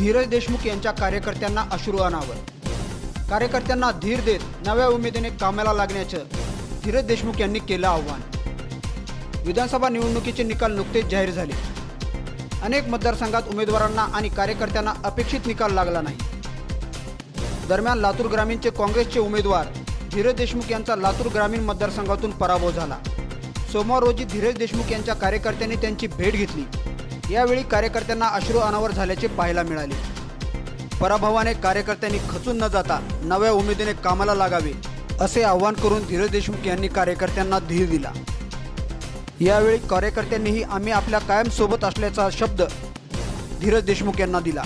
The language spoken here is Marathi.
धीरज देशमुख यांच्या कार्यकर्त्यांना अश्रू अनावर कार्यकर्त्यांना धीर देत नव्या उमेदीने कामाला लागण्याचं धीरज देशमुख यांनी केलं आव्हान. विधानसभा निवडणुकीचे निकाल नुकतेच जाहीर झाले. अनेक मतदारसंघात उमेदवारांना आणि कार्यकर्त्यांना अपेक्षित निकाल लागला नाही. दरम्यान लातूर ग्रामीणचे काँग्रेसचे उमेदवार धीरज देशमुख यांचा लातूर ग्रामीण मतदारसंघातून पराभव झाला. सोमवार रोजी धीरज देशमुख यांच्या कार्यकर्त्यांनी त्यांची भेट घेतली. यावेळी कार्यकर्त्यांना अश्रू अनावर झाल्याचे पाहायला मिळाले. पराभवाने कार्यकर्त्यांनी खचून न जाता नव्या उमेदीने कामाला लागावे असे आवाहन करून धीरज देशमुख यांनी कार्यकर्त्यांना धीर दिला. यावेळी कार्यकर्त्यांनीही आम्ही आपल्या कायम सोबत असल्याचा शब्द धीरज देशमुख यांना दिला.